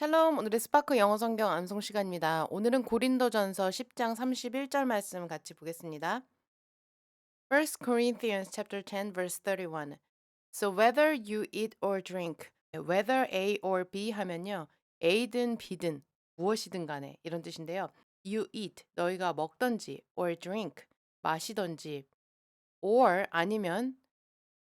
샬롬, 오늘의 스파크 영어 성경 암송 시간입니다. 오늘은 고린도전서 10장 31절 말씀 같이 보겠습니다. 1 Corinthians chapter 10 verse 31. So whether you eat or drink, whether A or B 하면요. A든 B든 무엇이든 간에 이런 뜻인데요. You eat, 너희가 먹던지 or drink, 마시던지 or 아니면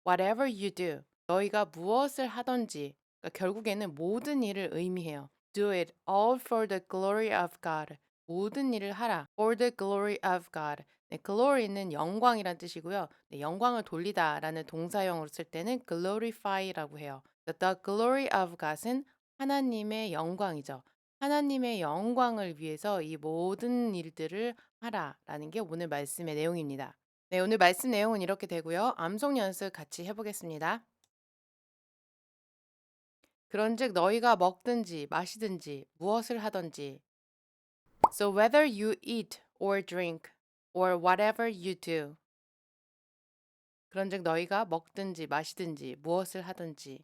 whatever you do, 너희가 무엇을 하던지 그러니까 결국에는 모든 일을 의미해요. Do it all for the glory of God. 모든 일을 하라. For the glory of God. 네, glory는 영광이란 뜻이고요. 네, 영광을 돌리다라는 동사형으로 쓸 때는 glorify라고 해요. The glory of God은 하나님의 영광이죠. 하나님의 영광을 위해서 이 모든 일들을 하라라는 게 오늘 말씀의 내용입니다. 네, 오늘 말씀 내용은 이렇게 되고요. 암송 연습 같이 해보겠습니다. 그런즉 너희가 먹든지 마시든지 무엇을 하든지 So whether you eat or drink or whatever you do 그런즉 너희가 먹든지 마시든지 무엇을 하든지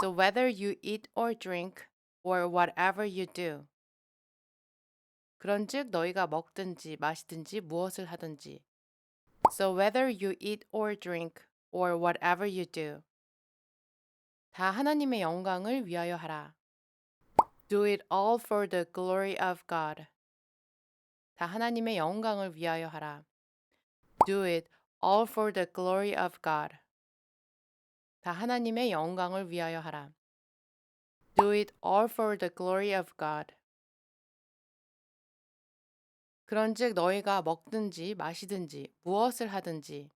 So whether you eat or drink or whatever you do 그런즉 너희가 먹든지 마시든지 무엇을 하든지 So whether you eat or drink or whatever you do 다 하나님의 영광을 위하여 하라. Do it all for the glory of God. 다 하나님의 영광을 위하여 하라. Do it all for the glory of God. 다 하나님의 영광을 위하여 하라. Do it all for the glory of God. 그런즉 너희가 먹든지 마시든지 무엇을 하든지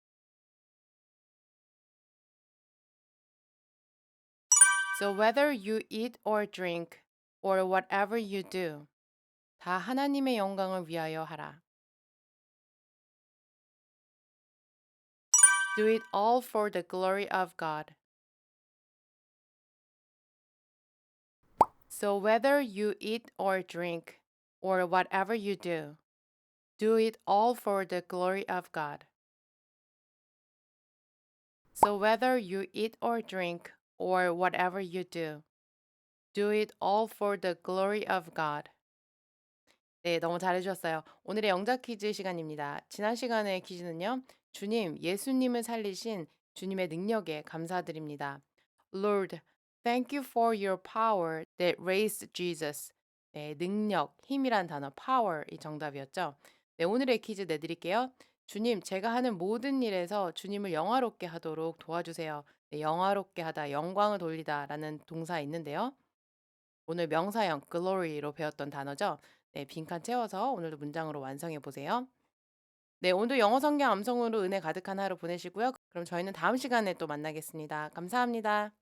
So whether you eat or drink or whatever you do, 다 하나님의 영광을 위하여 하라. Do it all for the glory of God. So whether you eat or drink or whatever you do, do it all for the glory of God. So whether you eat or drink or whatever you do. Do it all for the glory of God. 네, 너무 잘해주셨어요. 오늘의 영작 퀴즈 시간입니다. 지난 시간의 퀴즈는요. 주님, 예수님을 살리신 주님의 능력에 감사드립니다. Lord, thank you for your power that raised Jesus. 네, 능력, 힘이란 단어, power 이 정답이었죠. 네, 오늘의 퀴즈 내드릴게요. 주님, 제가 하는 모든 일에서 주님을 영화롭게 하도록 도와주세요. 네, 영화롭게 하다, 영광을 돌리다 라는 동사 있는데요. 오늘 명사형 glory로 배웠던 단어죠. 네, 빈칸 채워서 오늘도 문장으로 완성해 보세요. 네, 오늘 영어 성경 암송으로 은혜 가득한 하루 보내시고요. 그럼 저희는 다음 시간에 또 만나겠습니다. 감사합니다.